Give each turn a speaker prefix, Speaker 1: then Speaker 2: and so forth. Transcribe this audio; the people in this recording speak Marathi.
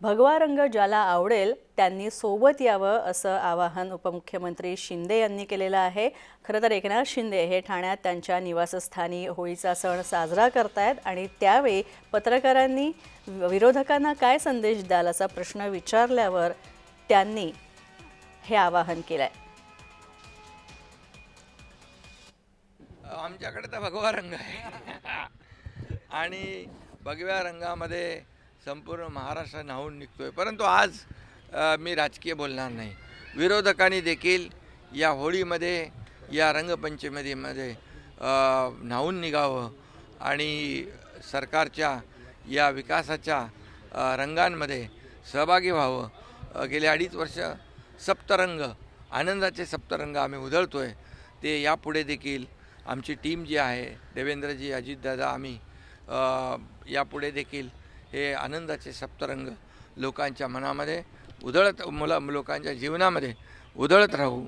Speaker 1: भगवा रंग ज्याला आवडेल त्यांनी सोबत यावं असं आवाहन उपमुख्यमंत्री शिंदे यांनी केलेलं आहे. खरं तर एकनाथ शिंदे हे ठाण्यात त्यांच्या निवासस्थानी होळीचा सण साजरा करतायत आणि त्यावेळी पत्रकारांनी विरोधकांना काय संदेश द्याल असा प्रश्न विचारल्यावर त्यांनी हे आवाहन केलं आहे
Speaker 2: आमच्याकडे तर भगवा रंग आहे. आणि भगव्या रंगामध्ये संपूर्ण महाराष्ट्र न्हावून निघतोय. परंतु आज मी राजकीय बोलणार नाही. विरोधकांनी देखील या होळीमध्ये या रंगपंचमीमध्ये न्हावून निघावं आणि सरकारच्या या विकासाच्या रंगांमध्ये सहभागी व्हावं. गेले अडीच वर्ष सप्तरंग आनंदाचे सप्तरंग आम्ही उधळतो आहे ते यापुढे देखील आमची टीम जी आहे देवेंद्रजी अजितदादा आम्ही यापुढे देखील हे आनंदाचे सप्तरंग लोकांच्या मनामध्ये उधळत मुला लोकांच्या जीवनामध्ये उधळत राहू.